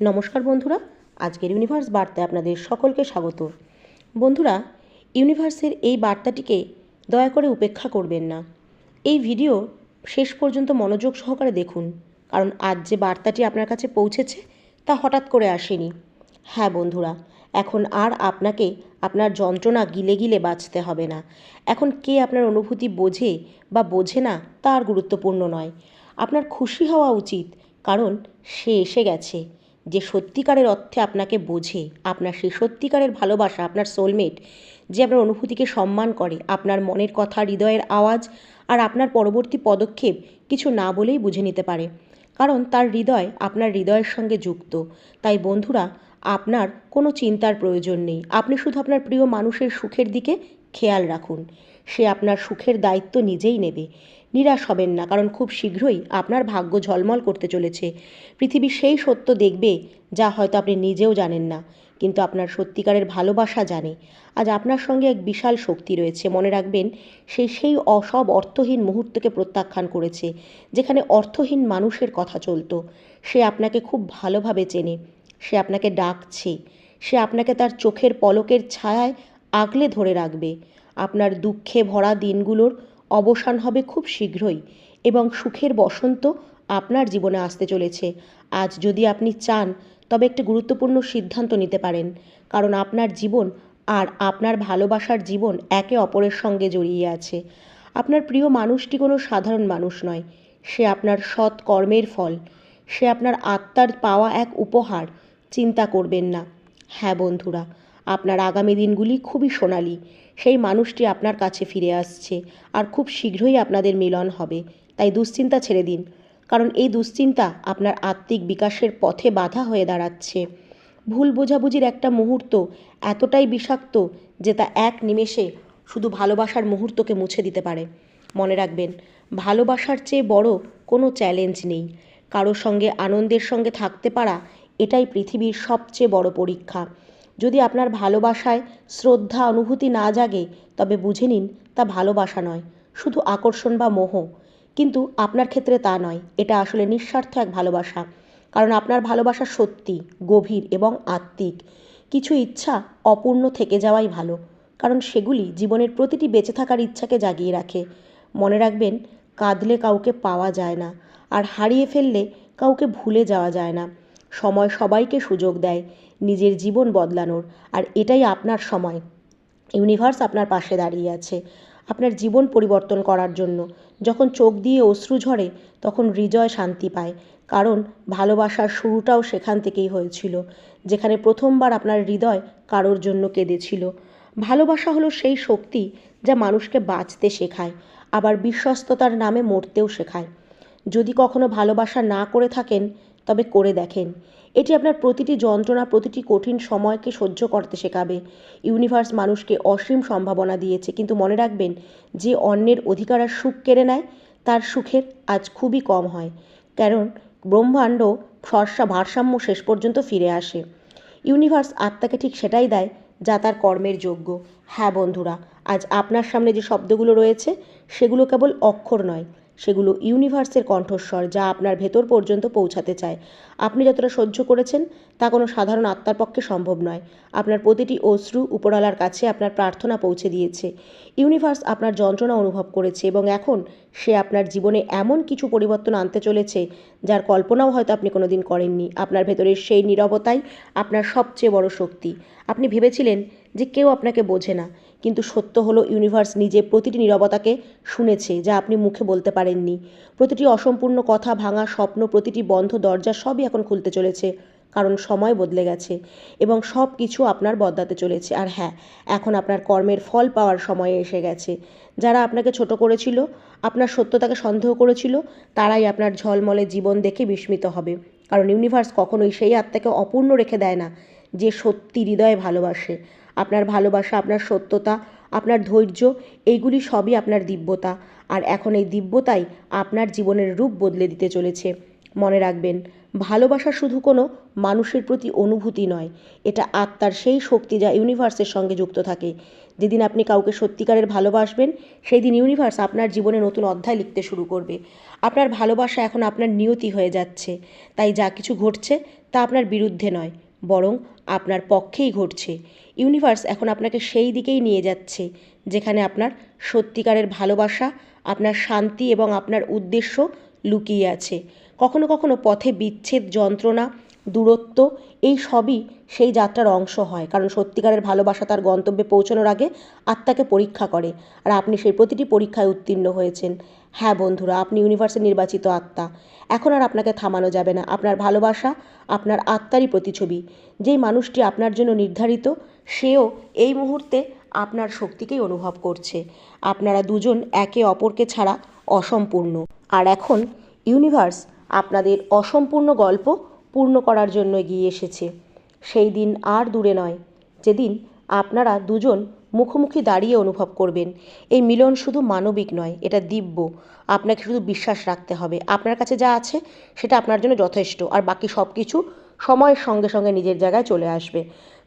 নমস্কার বন্ধুরা, আজকের ইউনিভার্স বার্তায় আপনাদের সকলকে স্বাগত। বন্ধুরা, ইউনিভার্সের এই বার্তাটিকে দয়া করে উপেক্ষা করবেন না। এই ভিডিও শেষ পর্যন্ত মনোযোগ সহকারে দেখুন, কারণ আজ যে বার্তাটি আপনার কাছে পৌঁছেছে তা হঠাৎ করে আসেনি। হ্যাঁ বন্ধুরা, এখন আর আপনাকে আপনার যন্ত্রণা গিলে গিলে বাঁচতে হবে না। এখন কে আপনার অনুভূতি বোঝে বা বোঝে না তার গুরুত্বপূর্ণ নয়। আপনার খুশি হওয়া উচিত, কারণ সে এসে গেছে। যে সত্যিকারের অর্থে আপনাকে বোঝে, আপনার সেই সত্যিকারের ভালোবাসা, আপনার সোলমেট যে আপনার অনুভূতিকে সম্মান করে, আপনার মনের কথা, হৃদয়ের আওয়াজ আর আপনার পরবর্তী পদক্ষেপ কিছু না বলেই বুঝে নিতে পারে। কারণ তার হৃদয় আপনার হৃদয়ের সঙ্গে যুক্ত। তাই বন্ধুরা, আপনার কোনো চিন্তার প্রয়োজন নেই। আপনি শুধু আপনার প্রিয় মানুষের সুখের দিকে খেয়াল রাখুন। সে আপনার সুখের দায়িত্ব নিজেই নেবে। নিরাশ হবেন না, কারণ খুব শীঘ্রই আপনার ভাগ্য ঝলমল করতে চলেছে। পৃথিবী সেই সত্য দেখবে যা হয়তো আপনি নিজেও জানেন না, কিন্তু আপনার সত্যিকারের ভালোবাসা জানে। আজ আপনার সঙ্গে এক বিশাল শক্তি রয়েছে, মনে রাখবেন, সে সেই অসব অর্থহীন মুহূর্তকে প্রত্যাখ্যান করেছে, যেখানে অর্থহীন মানুষের কথা চলতো। সে আপনাকে খুব ভালোভাবে চেনে, সে আপনাকে ডাকছে, সে আপনাকে তার চোখের পলকের ছায়ায় আগলে ধরে রাখবে। আপনার দুঃখে ভরা দিনগুলোর অবসান হবে খুব শীঘ্রই এবং সুখের বসন্ত আপনার জীবনে আসতে চলেছে। আজ যদি আপনি চান, তবে একটি গুরুত্বপূর্ণ সিদ্ধান্ত নিতে পারেন, কারণ আপনার জীবন আর আপনার ভালোবাসার জীবন একে অপরের সঙ্গে জড়িয়ে আছে। আপনার প্রিয় মানুষটি কোনো সাধারণ মানুষ নয়। সে আপনার সৎ কর্মের ফল। সে আপনার আত্মার পাওয়া এক উপহার। চিন্তা করবেন না। হ্যাঁ বন্ধুরা আপনার আগামী দিনগুলি খুবই সোনালি। সেই মানুষটি আপনার কাছে ফিরে আসছে আর খুব শীঘ্রই আপনাদের মিলন হবে। তাই দুশ্চিন্তা ছেড়ে দিন, কারণ এই দুশ্চিন্তা আপনার আত্মিক বিকাশের পথে বাধা হয়ে দাঁড়াচ্ছে। ভুল বোঝাবুঝির একটা মুহূর্ত এতটাই বিষাক্ত যে তা এক নিমেষে শুধু ভালোবাসার মুহূর্তকে মুছে দিতে পারে। মনে রাখবেন, ভালোবাসার চেয়ে বড় কোনো চ্যালেঞ্জ নেই। কারও সঙ্গে আনন্দের সঙ্গে থাকতে পারা এটাই পৃথিবীর সবচেয়ে বড় পরীক্ষা। যদি আপনার ভালোবাসায় শ্রদ্ধা, অনুভূতি না জাগে, তবে বুঝে নিন তা ভালোবাসা নয়, শুধু আকর্ষণ বা মোহ। কিন্তু আপনার ক্ষেত্রে তা নয়, এটা আসলে নিঃস্বার্থ এক ভালোবাসা। কারণ আপনার ভালোবাসা সত্যি, গভীর এবং আত্মিক। কিছু ইচ্ছা অপূর্ণ থেকে যাওয়াই ভালো, কারণ সেগুলি জীবনের প্রতিটি বেঁচে থাকার ইচ্ছাকে জাগিয়ে রাখে। মনে রাখবেন, কাঁদলে কাউকে পাওয়া যায় না, আর হারিয়ে ফেললে কাউকে ভুলে যাওয়া যায় না। সময় সবাইকে সুযোগ দেয় নিজের জীবন বদলানোর, আর এটাই আপনার সময়। ইউনিভার্স আপনার পাশে দাঁড়িয়ে আছে। আপনার জীবন পরিবর্তন করার জন্য। যখন চোখ দিয়ে অশ্রু ঝরে, তখন হৃদয় শান্তি পায়। কারণ ভালোবাসার শুরুটাও সেখান থেকেই হয়েছিল, যেখানে প্রথমবার আপনার হৃদয় কারোর জন্য কেঁদেছিল। ভালোবাসা হলো সেই শক্তি যা মানুষকে বাঁচতে শেখায়, আবার বিশ্বস্ততার নামে মরতেও শেখায়। যদি কখনো ভালোবাসা না করে থাকেন তবে করে দেখেন। এটি আপনার প্রতিটি যন্ত্রণা, প্রতিটি কঠিন সময়কে সহ্য করতে শেখাবে। ইউনিভার্স মানুষকে অসীম সম্ভাবনা দিয়েছে, কিন্তু মনে রাখবেন, যে অন্যের অধিকার আর সুখ কেড়ে নেয়, তার সুখের আজ খুবই কম হয়। কারণ ব্রহ্মাণ্ড ফর্সা ভারসাম্য শেষ পর্যন্ত ফিরে আসে। ইউনিভার্স আত্মাকে ঠিক সেটাই দেয়, যা তার কর্মের যোগ্য। হ্যাঁ বন্ধুরা, আজ আপনার সামনে যে শব্দগুলো রয়েছে, সেগুলো কেবল অক্ষর নয় সেগুলো ইউনিভার্সের কণ্ঠস্বর যা আপনার ভেতর পর্যন্ত পৌঁছাতে চায়। আপনি যতটা সহ্য করেছেন, তা কোনো সাধারণ আত্মার পক্ষে সম্ভব নয়। আপনার প্রতিটি অশ্রু উপরালার কাছে আপনার প্রার্থনা পৌঁছে দিয়েছে। ইউনিভার্স আপনার যন্ত্রণা অনুভব করেছে এবং এখন সে আপনার জীবনে এমন কিছু পরিবর্তন আনতে চলেছে, যার কল্পনাও হয়তো আপনি কোনোদিন করেননি। আপনার ভেতরের সেই নীরবতাই আপনার সবচেয়ে বড় শক্তি। আপনি ভেবেছিলেন যে কেউ আপনাকে বোঝে না। কিন্তু সত্য হলো ইউনিভার্স নিজে প্রতিটি নীরবতাকে শুনেছে, যা আপনি মুখে বলতে পারেননি। প্রতিটি অসম্পূর্ণ কথা ভাঙা স্বপ্ন, প্রতিটি বন্ধ দরজা সবই এখন খুলতে চলেছে, কারণ সময় বদলে গেছে এবং সব কিছু আপনার বদলাতে চলেছে। আর হ্যাঁ এখন আপনার কর্মের ফল পাওয়ার সময় এসে গেছে। যারা আপনাকে ছোট করেছিল, আপনার সত্যতাকে সন্দেহ করেছিল, তারাই আপনার ঝলমলে জীবন দেখে বিস্মিত হবে। কারণ ইউনিভার্স কখনোই সেই আত্মাকে অপূর্ণ রেখে দেয় না, যে সত্যি হৃদয়ে ভালোবাসে। আপনার ভালোবাসা, আপনার সত্যতা, আপনার ধৈর্য, এইগুলি সবই আপনার দিব্যতা। আর এখন এই দিব্যতাই আপনার জীবনের রূপ বদলে দিতে চলেছে। মনে রাখবেন, ভালোবাসা শুধু কোনো মানুষের প্রতি অনুভূতি নয়, এটা আত্মার সেই শক্তি যা ইউনিভার্সের সঙ্গে যুক্ত থাকে। যেদিন আপনি কাউকে সত্যিকারের ভালোবাসবেন সেই দিন ইউনিভার্স আপনার জীবনে নতুন অধ্যায় লিখতে শুরু করবে। আপনার ভালোবাসা এখন আপনার নিয়তি হয়ে যাচ্ছে। তাই যা কিছু ঘটছে তা আপনার বিরুদ্ধে নয়, বরং আপনার পক্ষেই ঘটছে। ইউনিভার্স এখন আপনাকে সেই দিকেই নিয়ে যাচ্ছে, যেখানে আপনার সত্যিকারের ভালোবাসা, আপনার শান্তি এবং আপনার উদ্দেশ্য লুকিয়ে আছে। কখনো কখনো পথে বিচ্ছেদ যন্ত্রণা দূরত্ব, এই সবই সেই যাত্রার অংশ হয়। কারণ সত্যিকারের ভালোবাসা তার গন্তব্যে পৌঁছানোর আগে আত্মাকে পরীক্ষা করে। আর আপনি সেই প্রতিটি পরীক্ষায় উত্তীর্ণ হয়েছেন। হ্যাঁ বন্ধুরা, আপনি ইউনিভার্সের নির্বাচিত আত্মা। এখন আর আপনাকে থামানো যাবে না। আপনার ভালোবাসা, আপনার আত্মারই প্রতিছবি যেই মানুষটি আপনার জন্য নির্ধারিত, সেও এই মুহূর্তে আপনার শক্তিকেই অনুভব করছে। আপনারা দুজন একে অপরকে ছাড়া অসম্পূর্ণ। আর এখন ইউনিভার্স আপনাদের অসম্পূর্ণ গল্প পূর্ণ করার জন্য এগিয়ে এসেছে। সেই দিন আর দূরে নয়, যেদিন আপনারা দুজন মুখোমুখি দাঁড়িয়ে অনুভব করবেন। এই মিলন শুধু মানবিক নয়, এটা দিব্য। আপনাকে শুধু বিশ্বাস রাখতে হবে। আপনার কাছে যা আছে, সেটা আপনার জন্য যথেষ্ট। আর বাকি সব কিছু সময়ের সঙ্গে সঙ্গে নিজের জায়গায় চলে আসবে।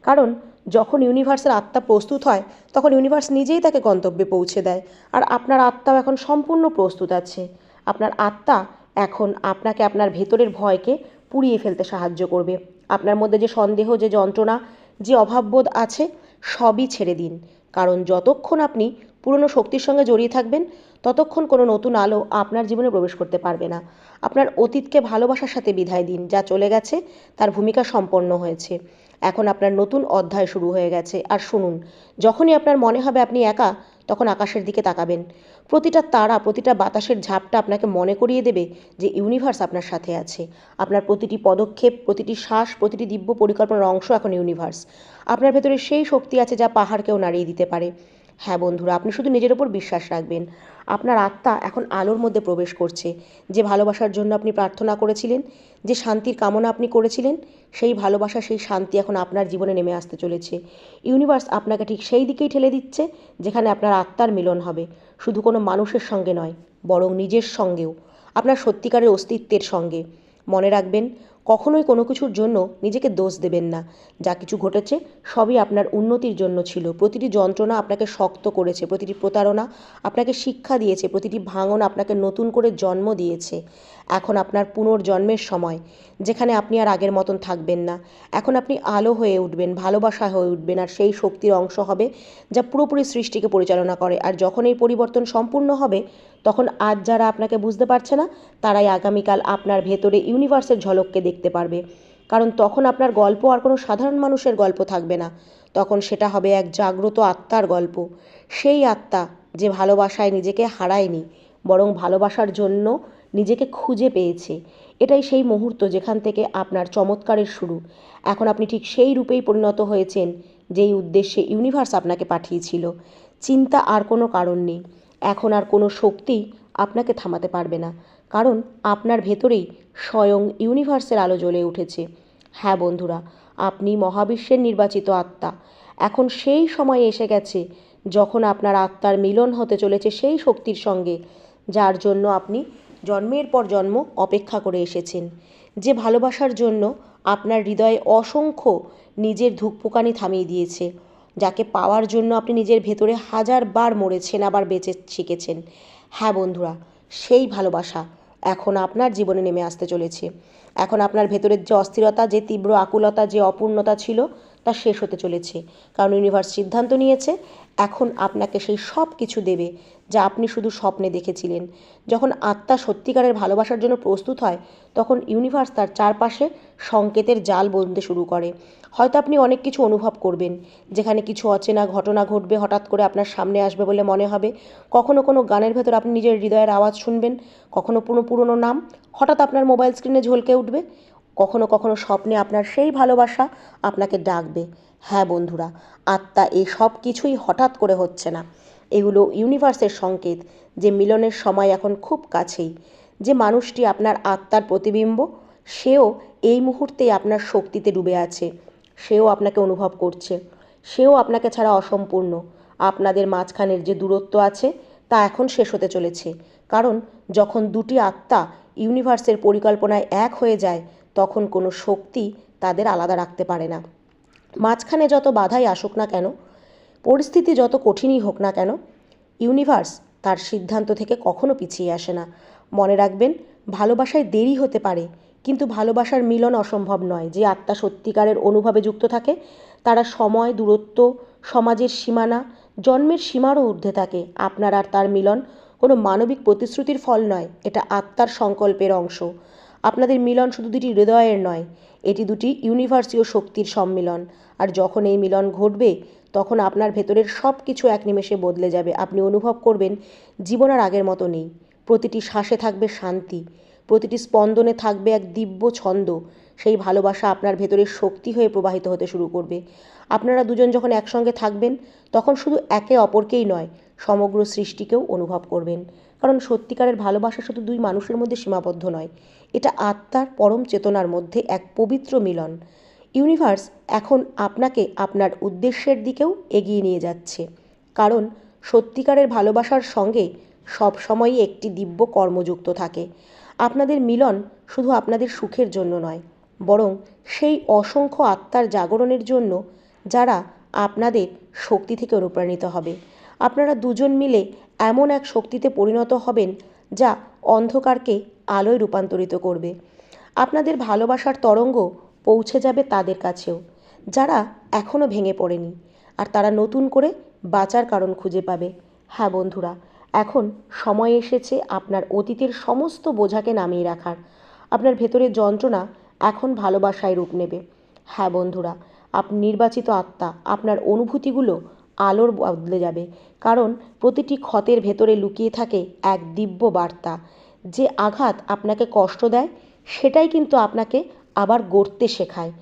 কারণ যখন ইউনিভার্সের আত্মা প্রস্তুত হয়, তখন ইউনিভার্স নিজেই তাকে গন্তব্যে পৌঁছে দেয়। আর আপনার আত্মাও এখন সম্পূর্ণ প্রস্তুত আছে। আপনার আত্মা এখন আপনাকে আপনার ভেতরের ভয়কে পুড়িয়ে ফেলতে সাহায্য করবে। আপনার মধ্যে যে সন্দেহ, যে যন্ত্রণা, যে অভাববোধ আছে, সবই ছেড়ে দিন। কারণ যতক্ষণ আপনি পুরনো শক্তির সঙ্গে জড়িয়ে থাকবেন, ততক্ষণ কোনো নতুন আলো আপনার জীবনে প্রবেশ করতে পারবে না। আপনার অতীতকে ভালোবাসার সাথে বিদায় দিন, যা চলে গেছে, তার ভূমিকা সম্পন্ন হয়েছে। এখন আপনার নতুন অধ্যায় শুরু হয়ে গেছে। আর শুনুন, যখনই আপনার মনে হবে আপনি একা, তখন আকাশের দিকে তাকাবেন। প্রতিটা তারা, প্রতিটা বাতাসের ঝাপটা আপনাকে মনে করিয়ে দেবে যে ইউনিভার্স আপনার সাথে আছে। আপনার প্রতিটি পদক্ষেপ, প্রতিটি শ্বাস, প্রতিটি দিব্য পরিকল্পনার অংশ এখন ইউনিভার্স আপনার ভেতরে সেই শক্তি আছে যা পাহাড়কেও নাড়িয়ে দিতে পারে। হ্যাঁ বন্ধুরা, আপনি শুধু নিজের ওপর বিশ্বাস রাখবেন। আপনার আত্মা এখন আলোর মধ্যে প্রবেশ করছে। যে ভালোবাসার জন্য আপনি প্রার্থনা করেছিলেন, যে শান্তির কামনা আপনি করেছিলেন, সেই ভালোবাসা, সেই শান্তি এখন আপনার জীবনে নেমে আসতে চলেছে। ইউনিভার্স আপনাকে ঠিক সেই দিকেই ঠেলে দিচ্ছে, যেখানে আপনার আত্মার মিলন হবে। শুধু কোনো মানুষের সঙ্গে নয়, বরং নিজের সঙ্গেও, আপনার সত্যিকারের অস্তিত্বের সঙ্গে। মনে রাখবেন কখনোই কোনো কিছুর জন্য নিজেকে দোষ দেবেন না। যা কিছু ঘটেছে সবই আপনার উন্নতির জন্য ছিল। প্রতিটি যন্ত্রণা আপনাকে শক্ত করেছে, প্রতিটি প্রতারণা আপনাকে শিক্ষা দিয়েছে, প্রতিটি ভাঙন আপনাকে নতুন করে জন্ম দিয়েছে। এখন আপনার পুনর্জন্মের সময়, যেখানে আপনি আর আগের মতন থাকবেন না। এখন আপনি আলো হয়ে উঠবেন, ভালোবাসা হয়ে উঠবেন, আর সেই শক্তির অংশ হবে যা পুরোপুরি সৃষ্টিকে পরিচালনা করে। আর যখন এই পরিবর্তন সম্পূর্ণ হবে, তখন আজ যারা আপনাকে বুঝতে পারছে না, তারাই আগামীকাল আপনার ভেতরে ইউনিভার্সের ঝলককে দেখতে পারবে। কারণ তখন আপনার গল্প আর কোনো সাধারণ মানুষের গল্প থাকবে না। তখন সেটা হবে এক জাগ্রত আত্মার গল্প। সেই আত্মা যে ভালোবাসায় নিজেকে হারায়নি, বরং ভালোবাসার জন্য নিজেকে খুঁজে পেয়েছে। এটাই সেই মুহূর্ত যেখান থেকে আপনার চমৎকারের শুরু। এখন আপনি ঠিক সেই রূপেই পরিণত হয়েছেন, যেই উদ্দেশ্যে ইউনিভার্স আপনাকে পাঠিয়েছিল। চিন্তা আর কোনো কারণ নেই। এখন আর কোনো শক্তি আপনাকে থামাতে পারবে না। কারণ আপনার ভেতরেই স্বয়ং ইউনিভার্সের আলো জ্বলে উঠেছে। হ্যাঁ বন্ধুরা, আপনি মহাবিশ্বের নির্বাচিত আত্মা। এখন সেই সময় এসে গেছে যখন আপনার আত্মার মিলন হতে চলেছে সেই শক্তির সঙ্গে, যার জন্য আপনি জন্মের পর জন্ম অপেক্ষা করে এসেছেন। যে ভালোবাসার জন্য আপনার হৃদয়ে অসংখ্য নিজের ধূপপোকানি থামিয়ে দিয়েছে, যাকে পাওয়ার জন্য আপনি নিজের ভেতরে হাজার বার মরেছেন, আবার বেঁচে শিখেছেন। হ্যাঁ বন্ধুরা, সেই ভালোবাসা এখন আপনার জীবনে নেমে আসতে চলেছে। এখন আপনার ভেতরের যে অস্থিরতা, যে তীব্র আকুলতা, যে অপূর্ণতা ছিল, তা শেষ হতে চলেছে। কারণ ইউনিভার্স সিদ্ধান্ত নিয়েছে এখন আপনাকে সেই সব কিছু দেবে যা আপনি শুধু স্বপ্নে দেখেছিলেন। যখন আত্মা সত্যিকারের ভালোবাসার জন্য প্রস্তুত হয়, তখন ইউনিভার্স তার চারপাশে সংকেতের জাল বলতে শুরু করে। হয়তো আপনি অনেক কিছু অনুভব করবেন, যেখানে কিছু অচেনা ঘটনা ঘটবে, হঠাৎ করে আপনার সামনে আসবে বলে মনে হবে। কখনো কোনো গানের ভেতর আপনি নিজের হৃদয়ের আওয়াজ শুনবেন, কখনো কোনো পুরনো নাম, হঠাৎ আপনার মোবাইল স্ক্রিনে ঝলকে উঠবে, কখনো কখনো স্বপ্নে আপনার সেই ভালোবাসা আপনাকে ডাকবে। হ্যাঁ বন্ধুরা, আত্মা এই সব কিছুই হঠাৎ করে হচ্ছে না। এগুলো ইউনিভার্সের সংকেত যে মিলনের সময় এখন খুব কাছেই। যে মানুষটি আপনার আত্মার প্রতিবিম্ব, সেও এই মুহূর্তেই আপনার শক্তিতে ডুবে আছে। সেও আপনাকে অনুভব করছে। সেও আপনাকে ছাড়া অসম্পূর্ণ। আপনাদের মাঝখানের যে দূরত্ব আছে, তা এখন শেষ হতে চলেছে। কারণ যখন দুটি আত্মা ইউনিভার্সের পরিকল্পনায় এক হয়ে যায়, তখন কোনো শক্তি তাদের আলাদা রাখতে পারে না। মাঝখানে যত বাধাই আসুক না কেন, পরিস্থিতি যত কঠিনই হোক না কেন ইউনিভার্স তার সিদ্ধান্ত থেকে কখনো পিছিয়ে আসে না। মনে রাখবেন, ভালোবাসায় দেরি হতে পারে, কিন্তু ভালোবাসার মিলন অসম্ভব নয়। যে আত্মা সত্যিকারের অনুভবে যুক্ত থাকে, তারা সময়, দূরত্ব, সমাজের সীমানা, জন্মের সীমারও ঊর্ধ্বে থাকে। আপনার আর তার মিলন কোনো মানবিক প্রতিশ্রুতির ফল নয়, এটা আত্মার সংকল্পের অংশ। আপনাদের মিলন শুধু দুটি হৃদয়ের নয়, এটি দুটি ইউনিভার্সীয় শক্তির সম্মিলন। আর যখন এই মিলন ঘটবে, তখন আপনার ভেতরের সব কিছু এক নিমেষে বদলে যাবে। আপনি অনুভব করবেন, জীবন আর আগের মতো নেই। প্রতিটি শ্বাসে থাকবে শান্তি, প্রতিটি স্পন্দনে থাকবে এক দিব্য ছন্দ। সেই ভালোবাসা আপনার ভেতরে শক্তি হয়ে প্রবাহিত হতে শুরু করবে। আপনারা দুজন যখন একসঙ্গে থাকবেন, তখন শুধু একে অপরকেই নয়, সমগ্র সৃষ্টিকেও অনুভব করবেন। কারণ সত্যিকারের ভালোবাসা শুধু দুই মানুষের মধ্যে সীমাবদ্ধ নয়, এটা আত্মার পরম চেতনার মধ্যে এক পবিত্র মিলন। ইউনিভার্স এখন আপনাকে আপনার উদ্দেশ্যের দিকেও এগিয়ে নিয়ে যাচ্ছে। কারণ সত্যিকারের ভালোবাসার সঙ্গে সবসময়ই একটি দিব্য কর্মযুক্ত থাকে। আপনাদের মিলন শুধু আপনাদের সুখের জন্য নয়, বরং সেই অসংখ্য আত্মার জাগরণের জন্য যারা আপনাদের শক্তি থেকে অনুপ্রাণিত হবে। আপনারা দুজন মিলে এমন এক শক্তিতে পরিণত হবেন যা অন্ধকারকে আলোয় রূপান্তরিত করবে। আপনাদের ভালোবাসার তরঙ্গ পৌঁছে যাবে তাদের কাছেও, যারা এখনও ভেঙে পড়েনি, আর তারা নতুন করে বাঁচার কারণ খুঁজে পাবে। হ্যাঁ বন্ধুরা, এখন সময় এসেছে আপনার অতীতের সমস্ত বোঝাকে নামিয়ে রাখার। আপনার ভেতরের যন্ত্রণা এখন ভালোবাসায় রূপ নেবে। হ্যাঁ বন্ধুরা, আপনি নির্বাচিত আত্মা, আপনার অনুভূতিগুলো আলোর বদলে যাবে। কারণ প্রতিটি ক্ষতের ভেতরে লুকিয়ে থাকে এক দিব্য বার্তা। যে আঘাত আপনাকে কষ্ট দেয়, সেটাই কিন্তু আপনাকে আবার গড়তে শেখায়।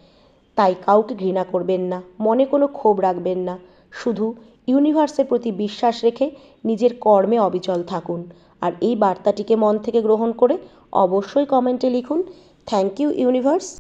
তাই কাউকে ঘৃণা করবেন না, মনে কোনো ক্ষোভ রাখবেন না। শুধু ইউনিভার্সের প্রতি বিশ্বাস রেখে নিজের কর্মে অবিচল থাকুন। আর এই বার্তাটিকে মন থেকে গ্রহণ করে অবশ্যই কমেন্টে লিখুন, থ্যাংক ইউ ইউনিভার্স।